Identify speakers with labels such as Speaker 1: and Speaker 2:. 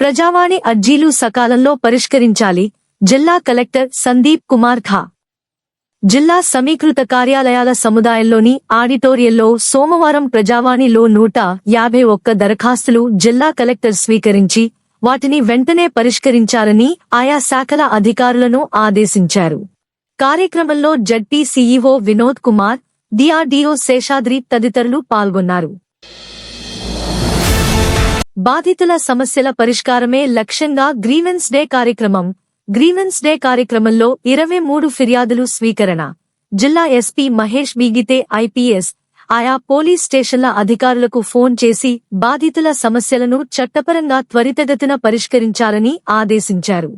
Speaker 1: ప్రజావాణి అర్జీలు సకాలంలో పరిష్కరించాలి. జిల్లా కలెక్టర్ సందీప్ కుమార్ ఖా. జిల్లా సమీకృత కార్యాలయాల సముదాయంలోని ఆడిటోరియంలో సోమవారం ప్రజావాణిలో నూట యాభై ఒక్క దరఖాస్తులు జిల్లా కలెక్టర్ స్వీకరించి వాటిని వెంటనే పరిష్కరించాలని ఆయా శాఖల అధికారులను ఆదేశించారు. కార్యక్రమంలో ZP CEO Vinod Kumar DRDO Seshadri తదితరులు పాల్గొన్నారు. బాధితుల సమస్యల పరిష్కారమే లక్ష్యంగా గ్రీవెన్స్ డే కార్యక్రమం. గ్రీవెన్స్ డే కార్యక్రమంలో ఇరవై మూడు ఫిర్యాదులు స్వీకరణ. జిల్లా ఎస్పీ మహేష్ బీగితే ఐపీఎస్. ఆయా పోలీస్ స్టేషన్ల అధికారులకు ఫోన్ చేసి బాధితుల సమస్యలను చట్టపరంగా త్వరితగతిన పరిష్కరించాలని ఆదేశించారు.